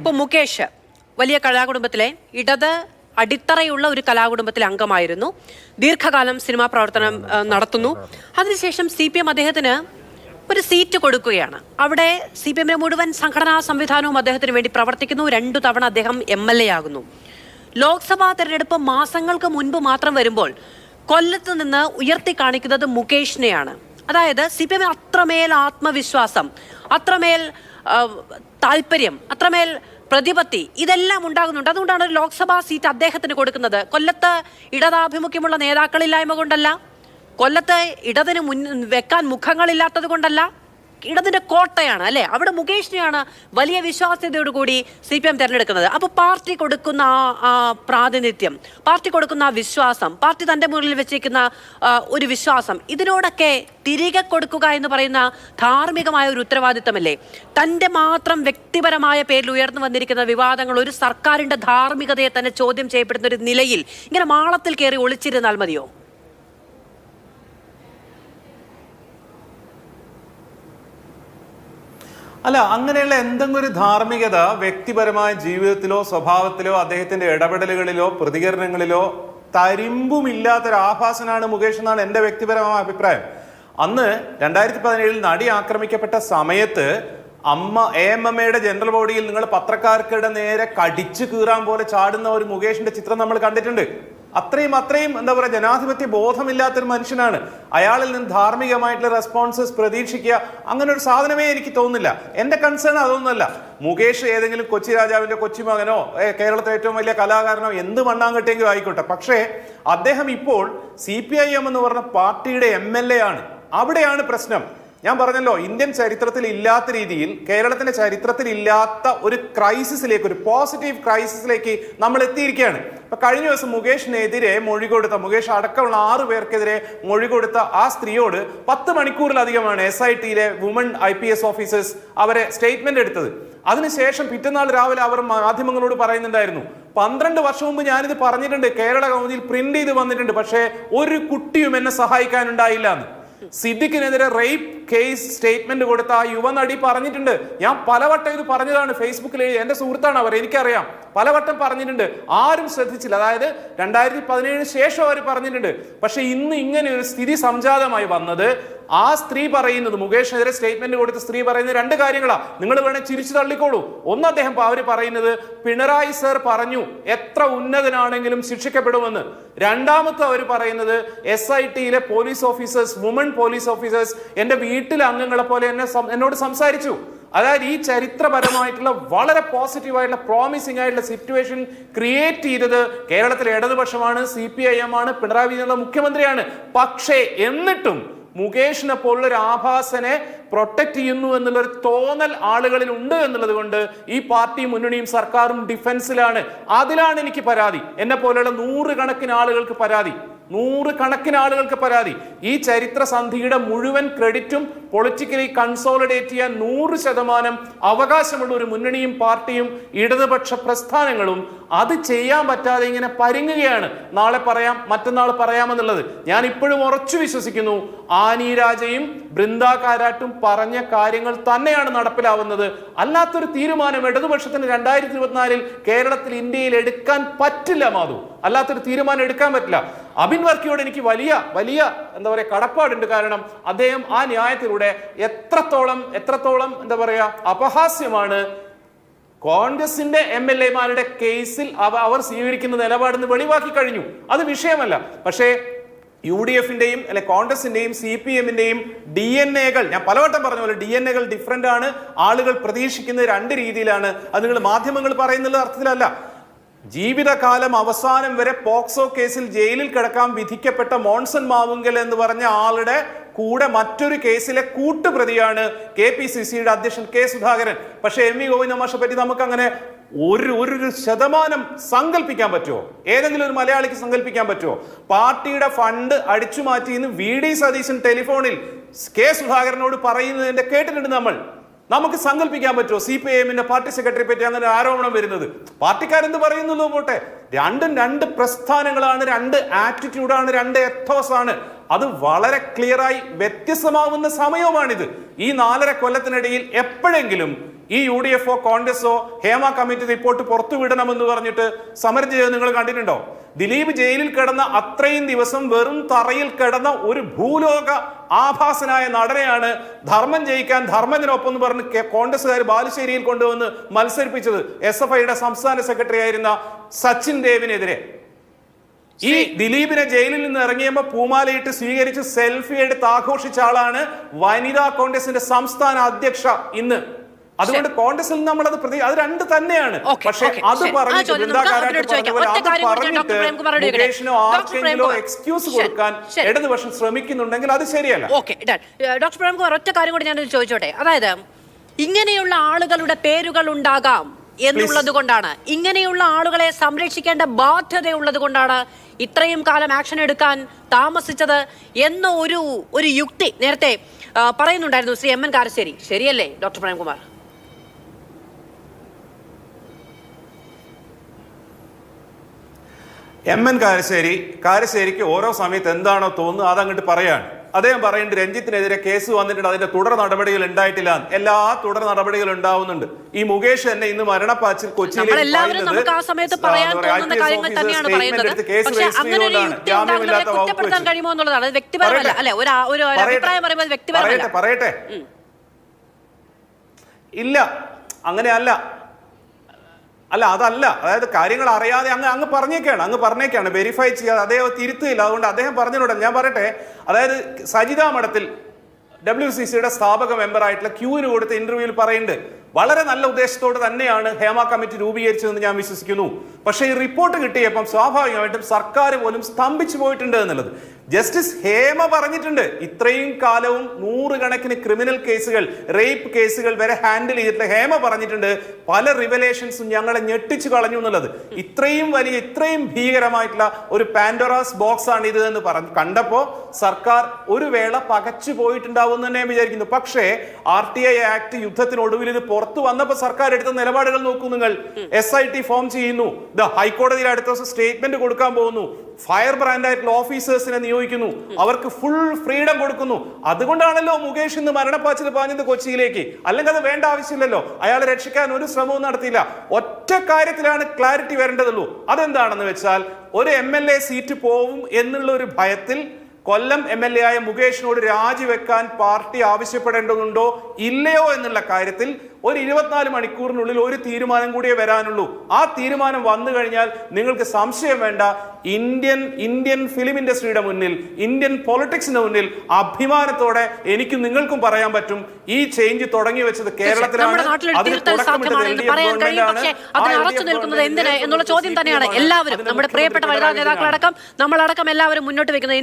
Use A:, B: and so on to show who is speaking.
A: ഇപ്പോൾ മുകേഷ് വലിയ കലാകുടുംബത്തിലെ ഇടത് അടിത്തറയുള്ള ഒരു കലാകുടുംബത്തിലെ അംഗമായിരുന്നു. ദീർഘകാലം സിനിമാ പ്രവർത്തനം നടത്തുന്നു. അതിനുശേഷം സി പി എം അദ്ദേഹത്തിന് ഒരു സീറ്റ് കൊടുക്കുകയാണ്. അവിടെ സി പി എമ്മിന് മുഴുവൻ സംഘടനാ സംവിധാനവും അദ്ദേഹത്തിന് വേണ്ടി പ്രവർത്തിക്കുന്നു. രണ്ടു തവണ അദ്ദേഹം എം എൽ എ ആകുന്നു. ലോക്സഭാ തെരഞ്ഞെടുപ്പ് മാസങ്ങൾക്ക് മുൻപ് മാത്രം വരുമ്പോൾ കൊല്ലത്ത് നിന്ന് ഉയർത്തി കാണിക്കുന്നത് മുകേഷിനെയാണ്. അതായത് സി പി എമ്മിന് അത്രമേൽ ആത്മവിശ്വാസം അത്രമേൽ താല്പര്യം അത്രമേൽ പ്രതിപത്തി ഇതെല്ലാം ഉണ്ടാകുന്നുണ്ട്. അതുകൊണ്ടാണ് ഒരു ലോക്സഭാ സീറ്റ് അദ്ദേഹത്തിന് കൊടുക്കുന്നത്. കൊല്ലത്ത് ഇടതാഭിമുഖ്യമുള്ള നേതാക്കളില്ലായ്മ കൊണ്ടല്ല. കൊല്ലത്ത് ഇടതിന് മുൻ വെക്കാൻ മുഖങ്ങളില്ലാത്തത് കൊണ്ടല്ല. ഇടതിന്റെ കോട്ടയാണ് അല്ലെ? അവിടെ മുകേഷിനെയാണ് വലിയ വിശ്വാസ്യതയോടുകൂടി സി പി എം തെരഞ്ഞെടുക്കുന്നത്. അപ്പൊ പാർട്ടി കൊടുക്കുന്ന ആ ആ പ്രാതിനിധ്യം പാർട്ടി കൊടുക്കുന്ന ആ വിശ്വാസം പാർട്ടി തന്റെ മുന്നിൽ വെച്ചേക്കുന്ന ഒരു വിശ്വാസം ഇതിനോടൊക്കെ തിരികെ കൊടുക്കുക എന്ന് പറയുന്ന ധാർമ്മികമായ ഒരു ഉത്തരവാദിത്തമല്ലേ? തന്റെ മാത്രം വ്യക്തിപരമായ പേരിൽ ഉയർന്നു വന്നിരിക്കുന്ന വിവാദങ്ങൾ ഒരു സർക്കാരിന്റെ ധാർമ്മികതയെ തന്നെ ചോദ്യം ചെയ്യപ്പെടുന്ന ഒരു നിലയിൽ ഇങ്ങനെ മാളത്തിൽ കയറി ഒളിച്ചിരുന്നാൽ മതിയോ?
B: അല്ല അങ്ങനെയുള്ള എന്തെങ്കിലും ഒരു ധാർമ്മികത വ്യക്തിപരമായ ജീവിതത്തിലോ സ്വഭാവത്തിലോ അദ്ദേഹത്തിന്റെ ഇടപെടലുകളിലോ പ്രതികരണങ്ങളിലോ തരിമ്പുമില്ലാത്തൊരു ആഭാസനാണ് മുകേഷ് എന്നാണ് എന്റെ വ്യക്തിപരമായ അഭിപ്രായം. അന്ന് രണ്ടായിരത്തി പതിനേഴിൽ നടി ആക്രമിക്കപ്പെട്ട സമയത്ത് അമ്മ എ എം എമ്മയുടെ ജനറൽ ബോഡിയിൽ നിങ്ങൾ പത്രക്കാർക്കിടെ നേരെ കടിച്ചു കീറാൻ പോലെ ചാടുന്ന ഒരു മുകേഷിന്റെ ചിത്രം നമ്മൾ കണ്ടിട്ടുണ്ട്. അത്രയും അത്രയും എന്താ പറയുക ജനാധിപത്യ ബോധമില്ലാത്തൊരു മനുഷ്യനാണ്. അയാളിൽ നിന്ന് ധാർമ്മികമായിട്ടുള്ള റെസ്പോൺസസ് പ്രതീക്ഷിക്കുക അങ്ങനെ ഒരു സാധനമേ എനിക്ക് തോന്നുന്നില്ല. എന്റെ കൺസേൺ അതൊന്നുമല്ല. മുകേഷ് ഏതെങ്കിലും കൊച്ചി രാജാവിന്റെ കൊച്ചി മകനോ കേരളത്തിലെ ഏറ്റവും വലിയ കലാകാരനോ എന്ത് മണ്ണാങ്കട്ടെങ്കിലും ആയിക്കോട്ടെ. പക്ഷേ അദ്ദേഹം ഇപ്പോൾ സി പി ഐ എം എന്ന് പറഞ്ഞ പാർട്ടിയുടെ എം എൽ എ ആണ്. അവിടെയാണ് പ്രശ്നം. ഞാൻ പറഞ്ഞല്ലോ ഇന്ത്യൻ ചരിത്രത്തിൽ ഇല്ലാത്ത രീതിയിൽ കേരളത്തിന്റെ ചരിത്രത്തിൽ ഇല്ലാത്ത ഒരു ക്രൈസിസിലേക്ക് ഒരു പോസിറ്റീവ് ക്രൈസിസിലേക്ക് നമ്മൾ എത്തിയിരിക്കുകയാണ്. ഇപ്പൊ കഴിഞ്ഞ ദിവസം മുകേഷിനെതിരെ മൊഴി കൊടുത്ത മുകേഷ് അടക്കമുള്ള ആറു പേർക്കെതിരെ മൊഴി കൊടുത്ത ആ സ്ത്രീയോട് പത്ത് മണിക്കൂറിലധികമാണ് S I ടിയിലെ woman I P S officers അവരെ സ്റ്റേറ്റ്മെന്റ് എടുത്തത്. അതിനുശേഷം പിറ്റന്നാൾ രാവിലെ അവർ മാധ്യമങ്ങളോട് പറയുന്നുണ്ടായിരുന്നു പന്ത്രണ്ട് വർഷം മുമ്പ് ഞാനിത് പറഞ്ഞിട്ടുണ്ട് കേരള കൗമുദിയിൽ പ്രിന്റ് ചെയ്ത് വന്നിട്ടുണ്ട് പക്ഷേ ഒരു കുട്ടിയും എന്നെ സഹായിക്കാനുണ്ടായില്ല എന്ന്. സിദ്ദിഖിനെതിരെ റേപ്പ് കേസ് സ്റ്റേറ്റ്മെന്റ് കൊടുത്ത ആ യുവനടി പറഞ്ഞിട്ടുണ്ട്. ഞാൻ പലവട്ടം ഇത് പറഞ്ഞതാണ് ഫേസ്ബുക്കിൽ എന്റെ സുഹൃത്താണ് അവർ എനിക്കറിയാം. പലവട്ടം പറഞ്ഞിട്ടുണ്ട്. ആരും ശ്രദ്ധിച്ചില്ല. അതായത് രണ്ടായിരത്തി പതിനേഴിന് ശേഷം അവർ പറഞ്ഞിട്ടുണ്ട്. പക്ഷെ ഇന്ന് ഇങ്ങനെ ഒരു സ്ഥിതി സംജാതമായി വന്നത് ആ സ്ത്രീ പറയുന്നത് മുകേഷിനെതിരെ സ്റ്റേറ്റ്മെന്റ് കൊടുത്ത സ്ത്രീ പറയുന്നത് രണ്ട് കാര്യങ്ങളാ. നിങ്ങൾ വേണേൽ ചിരിച്ചു തള്ളിക്കോളൂ. ഒന്ന് അദ്ദേഹം അവർ പറയുന്നത് പിണറായി സർ പറഞ്ഞു എത്ര ഉന്നതനാണെങ്കിലും ശിക്ഷിക്കപ്പെടുമെന്ന്. രണ്ടാമത്തെ അവർ പറയുന്നത് S I ടിയിലെ police officers woman police officers എന്റെ വീട്ടിലെ അംഗങ്ങളെ പോലെ എന്നെ എന്നോട് സംസാരിച്ചു. അതായത് ഈ ചരിത്രപരമായിട്ടുള്ള വളരെ പോസിറ്റീവ് ആയിട്ടുള്ള പ്രോമിസിംഗ് ആയിട്ടുള്ള സിറ്റുവേഷൻ ക്രിയേറ്റ് ചെയ്തത് കേരളത്തിലെ ഇടതുപക്ഷമാണ് സി പി ഐ എം ആണ് പിണറായി വിജയൻ ഉള്ള മുഖ്യമന്ത്രിയാണ്. പക്ഷേ എന്നിട്ടും മുകേഷിനെ പോലുള്ള ഒരു ആഭാസനെ പ്രൊട്ടക്ട് ചെയ്യുന്നു എന്നുള്ള ഒരു തോന്നൽ ആളുകളിൽ ഉണ്ട് എന്നുള്ളത് കൊണ്ട് ഈ പാർട്ടി മുന്നണിയും സർക്കാരും ഡിഫൻസിലാണ് അതിലാണ് എനിക്ക് പരാതി. എന്നെ പോലെയുള്ള നൂറുകണക്കിന് ആളുകൾക്ക് പരാതി. നൂറുകണക്കിന് ആളുകൾക്ക് പരാതി. ഈ ചരിത്ര സന്ധിയുടെ മുഴുവൻ ക്രെഡിറ്റും പൊളിറ്റിക്കലി കൺസോളിഡേറ്റ് ചെയ്യാൻ നൂറ് ശതമാനം അവകാശമുള്ള ഒരു മുന്നണിയും പാർട്ടിയും ഇടതുപക്ഷ പ്രസ്ഥാനങ്ങളും അത് ചെയ്യാൻ പറ്റാതെ ഇങ്ങനെ പരിങ്ങുകയാണ്. നാളെ പറയാം മറ്റന്നാൾ പറയാമെന്നുള്ളത്. ഞാൻ ഇപ്പോഴും ഉറച്ചു വിശ്വസിക്കുന്നു ആനി രാജയും പറഞ്ഞ കാര്യങ്ങൾ തന്നെയാണ് നടപ്പിലാവുന്നത്. അല്ലാത്തൊരു തീരുമാനം ഇടതുപക്ഷത്തിന് രണ്ടായിരത്തി ഇരുപത്തിനാലിൽ കേരളത്തിൽ ഇന്ത്യയിൽ എടുക്കാൻ പറ്റില്ല മാധു. അല്ലാത്തൊരു തീരുമാനം എടുക്കാൻ പറ്റില്ല. അബിൻ വർക്കിയോട് എനിക്ക് വലിയ വലിയ എന്താ പറയുക കടപ്പാടുണ്ട്. കാരണം അദ്ദേഹം ആ ന്യായത്തിലൂടെ എത്രത്തോളം എത്രത്തോളം എന്താ പറയുക അപഹാസ്യമാണ് കോൺഗ്രസിന്റെ എം എൽ എമാരുടെ കേസിൽ അവ അവർ സ്വീകരിക്കുന്ന നിലപാടെന്ന് വെളിവാക്കി കഴിഞ്ഞു. അത് വിഷയമല്ല. പക്ഷേ യു ഡി എഫിന്റെയും അല്ലെ കോൺഗ്രസിന്റെയും സി പി എമ്മിന്റെയും ഡി എൻ എകൾ ഞാൻ പലവട്ടം പറഞ്ഞ പോലെ ഡി എൻ എകൾ ഡിഫറെന്റ് ആണ്. ആളുകൾ പ്രതീക്ഷിക്കുന്നത് രണ്ട് രീതിയിലാണ്. അത് നിങ്ങൾ മാധ്യമങ്ങൾ പറയുന്നുള്ള അർത്ഥത്തിലല്ല. ജീവിതകാലം അവസാനം വരെ പോക്സോ കേസിൽ ജയിലിൽ കിടക്കാൻ വിധിക്കപ്പെട്ട മോൺസൺ മാവുങ്കൽ എന്ന് പറഞ്ഞ ആളുടെ കൂടെ മറ്റൊരു കേസിലെ കൂട്ടുപ്രതിയാണ് കെ പി സി സിയുടെ അധ്യക്ഷൻ കെ സുധാകരൻ. പക്ഷേ എം വി ഗോവിന്ദ മാഷെ പറ്റി നമുക്ക് അങ്ങനെ ഒരു ഒരു ശതമാനം സങ്കല്പിക്കാൻ പറ്റുമോ? ഏതെങ്കിലും ഒരു മലയാളിക്ക് സങ്കല്പിക്കാൻ പറ്റുമോ? പാർട്ടിയുടെ ഫണ്ട് അടിച്ചു മാറ്റിയെന്ന് വി ഡി സതീശൻ ടെലിഫോണിൽ കെ സുധാകരനോട് പറയുന്നതിന്റെ കേട്ടിട്ടുണ്ട് നമ്മൾ. നമുക്ക് സങ്കല്പിക്കാൻ പറ്റുമോ? സി പി എമ്മിന്റെ പാർട്ടി സെക്രട്ടറി പറ്റി അങ്ങനെ ആരോപണം വരുന്നത്. പാർട്ടിക്കാരെന്ത് പറയുന്നുള്ളൂ പോട്ടെ? രണ്ടും രണ്ട് പ്രസ്ഥാനങ്ങളാണ് രണ്ട് ആറ്റിറ്റ്യൂഡാണ് രണ്ട് എത്തോസ് ആണ് അത് വളരെ ക്ലിയറായി വ്യത്യസ്തമാവുന്ന സമയവുമാണിത്. ഈ നാലര കൊല്ലത്തിനിടയിൽ എപ്പോഴെങ്കിലും ഈ യു ഡി എഫോ കോൺഗ്രസോ ഹേമ കമ്മിറ്റി റിപ്പോർട്ട് പുറത്തുവിടണമെന്ന് പറഞ്ഞിട്ട് സമരം ചെയ്ത് നിങ്ങൾ കണ്ടിട്ടുണ്ടോ? ദിലീപ് ജയിലിൽ കിടന്ന അത്രയും ദിവസം വെറും തറയിൽ കിടന്ന ഒരു ഭൂലോക ആഭാസനായ നടനെയാണ് ധർമ്മം ജയിക്കാൻ ധർമ്മത്തിനൊപ്പം എന്ന് പറഞ്ഞ് കോൺഗ്രസ്സുകാർ ബാലുശ്ശേരിയിൽ കൊണ്ടുവന്ന് മത്സരിപ്പിച്ചത് എസ് എഫ് ഐയുടെ സംസ്ഥാന സെക്രട്ടറി ആയിരുന്ന സച്ചിൻ ദേവിനെതിരെ. ഈ ദിലീപിനെ ജയിലിൽ നിന്ന് ഇറങ്ങിയപ്പോ പൂമാലയിട്ട് സ്വീകരിച്ച് സെൽഫി എടുത്ത് ആഘോഷിച്ച ആളാണ് വനിതാ കോൺഗ്രസിന്റെ സംസ്ഥാന അധ്യക്ഷ ഇന്ന്. അതുകൊണ്ട് കോൺഗ്രസിൽ നിന്ന് നമ്മളത് പ്രതി അത് രണ്ട് തന്നെയാണ്. പക്ഷെ അത് പറഞ്ഞിട്ട് ആർക്കെങ്കിലോ. എക്സ്ക്യൂസ് കൊടുക്കാൻ. ഇടതുപക്ഷം ശ്രമിക്കുന്നുണ്ടെങ്കിൽ അത് ശരിയല്ല.
A: ഓക്കെ ഡോക്ടർ പ്രേംകുമാർ ഒറ്റ കാര്യം കൂടി ഞാൻ ചോദിച്ചോട്ടെ. അതായത് ഇങ്ങനെയുള്ള ആളുകളുടെ പേരുകൾ ഉണ്ടാകാം എന്നുള്ളത് കൊണ്ടാണ്. ഇങ്ങനെയുള്ള ആളുകളെ സംരക്ഷിക്കേണ്ട ബാധ്യതയുള്ളത് കൊണ്ടാണ് ഇത്രയും കാലം ആക്ഷൻ എടുക്കാൻ താമസിച്ചത് എന്ന ഒരു ഒരു യുക്തി നേരത്തെ പറയുന്നുണ്ടായിരുന്നു ശ്രീ എം എൻ കാരശ്ശേരി. ശരിയല്ലേ doctor Premkumar?
B: M N Karassery കാരശ്ശേരിക്ക് ഓരോ സമയത്ത് എന്താണോ തോന്നുന്നത് അതങ്ങോട്ട് പറയാണ്. അദ്ദേഹം പറയുന്നുണ്ട് രഞ്ജിത്തിനെതിരെ കേസ് വന്നിട്ടുണ്ട് അതിന്റെ തുടർ നടപടികൾ ഉണ്ടായിട്ടില്ല. എല്ലാ തുടർ നടപടികൾ ഉണ്ടാവുന്നുണ്ട്. ഈ മുകേഷ് എന്നെ ഇന്ന് മരണപ്പാച്ചിൽ
A: കൊച്ചിയിൽ
B: പറയട്ടെ. ഇല്ല. അങ്ങനെയല്ല. അല്ല അതല്ല. അതായത് കാര്യങ്ങൾ അറിയാതെ അങ്ങ് അങ്ങ് പറഞ്ഞേക്കാണ് അങ്ങ് പറഞ്ഞേക്കാണ്. വെരിഫൈ ചെയ്യാതെ അദ്ദേഹം തിരുത്തുകയില്ല. അതുകൊണ്ട് അദ്ദേഹം പറഞ്ഞിട്ടുണ്ട് ഞാൻ പറയട്ടെ. അതായത് സജിതാ മഠത്തിൽ ഡബ്ല്യു സി സിയുടെ സ്ഥാപക മെമ്പറായിട്ടുള്ള ക്യൂവിന് കൊടുത്ത ഇന്റർവ്യൂവിൽ പറയുന്നുണ്ട് വളരെ നല്ല ഉദ്ദേശത്തോടെ തന്നെയാണ് ഹേമ കമ്മിറ്റി രൂപീകരിച്ചതെന്ന് ഞാൻ വിശ്വസിക്കുന്നു. പക്ഷേ ഈ റിപ്പോർട്ട് കിട്ടിയപ്പം സ്വാഭാവികമായിട്ടും സർക്കാർ പോലും സ്തംഭിച്ചു പോയിട്ടുണ്ട് എന്നുള്ളത്. ജസ്റ്റിസ് ഹേമ പറഞ്ഞിട്ടുണ്ട് ഇത്രയും കാലവും നൂറുകണക്കിന് ക്രിമിനൽ കേസുകൾ റേപ്പ് കേസുകൾ വരെ ഹാൻഡിൽ ചെയ്തിട്ടുള്ള ഹേമ പറഞ്ഞിട്ടുണ്ട് പല റിവലേഷൻസും ഞങ്ങളെ ഞെട്ടിച്ചു കളഞ്ഞു എന്നുള്ളത്. ഇത്രയും വലിയ ഇത്രയും ഭീകരമായിട്ടുള്ള ഒരു പാൻഡോറാസ് ബോക്സ് ആണ് ഇത് എന്ന് പറഞ്ഞു കണ്ടപ്പോ സർക്കാർ ഒരു വേള പകച്ചു പോയിട്ടുണ്ടാവും എന്ന് തന്നെ വിചാരിക്കുന്നു. പക്ഷേ ആർ ടി ഐ ആക്ട് യുദ്ധത്തിനൊടുവിൽ ഇത് പുറത്തു വന്നപ്പോൾ സർക്കാർ എടുത്ത നിലപാടുകൾ നോക്കൂ നിങ്ങൾ. എസ് ഐ ടി ഫോം ചെയ്യുന്നു. ഇത് ഹൈക്കോടതിയിൽ അടുത്ത ദിവസം സ്റ്റേറ്റ്മെന്റ് കൊടുക്കാൻ പോകുന്നു. ഫയർ ബ്രാൻഡ് ആയിട്ടുള്ള ഓഫീസേഴ്സിനെ നിയോഗിക്കുന്നു. അവർക്ക് ഫുൾ ഫ്രീഡം കൊടുക്കുന്നു. അതുകൊണ്ടാണല്ലോ മുകേഷ് ഇന്ന് മരണപ്പാച്ചിൽ പാഞ്ഞത് കൊച്ചിയിലേക്ക്. അല്ലെങ്കിൽ അത് വേണ്ട ആവശ്യമില്ലല്ലോ. അയാളെ രക്ഷിക്കാൻ ഒരു ശ്രമവും നടത്തിയില്ല. ഒറ്റ കാര്യത്തിലാണ് ക്ലാരിറ്റി വരേണ്ടതുള്ളൂ. അതെന്താണെന്ന് വെച്ചാൽ ഒരു എം എൽ എ സീറ്റ് പോവും എന്നുള്ള ഒരു ഭയത്തിൽ കൊല്ലം എം എൽ എ ആയ മുകേഷിനോട് രാജിവെക്കാൻ പാർട്ടി ആവശ്യപ്പെടേണ്ടതുണ്ടോ ഇല്ലയോ എന്നുള്ള കാര്യത്തിൽ ഒരു ഇരുപത്തിനാല് മണിക്കൂറിനുള്ളിൽ ഒരു തീരുമാനം കൂടിയേ വരാനുള്ളൂ. ആ തീരുമാനം വന്നു കഴിഞ്ഞാൽ നിങ്ങൾക്ക് സംശയം വേണ്ട. ഇന്ത്യൻ ഇന്ത്യൻ ഫിലിം ഇൻഡസ്ട്രിയുടെ മുന്നിൽ ഇന്ത്യൻ പൊളിറ്റിക്സിന് മുന്നിൽ അഭിമാനത്തോടെ എനിക്കും നിങ്ങൾക്കും പറയാൻ പറ്റും. ഈ ചേഞ്ച് തുടങ്ങി വെച്ചത് കേരളത്തിലാണ്.
A: എന്നുള്ള ചോദ്യം തന്നെയാണ് എല്ലാവരും നമ്മുടെ പ്രിയപ്പെട്ട വനിതാ. നേതാക്കളടക്കം നമ്മളടക്കം എല്ലാവരും മുന്നോട്ട് വെക്കുന്നത്.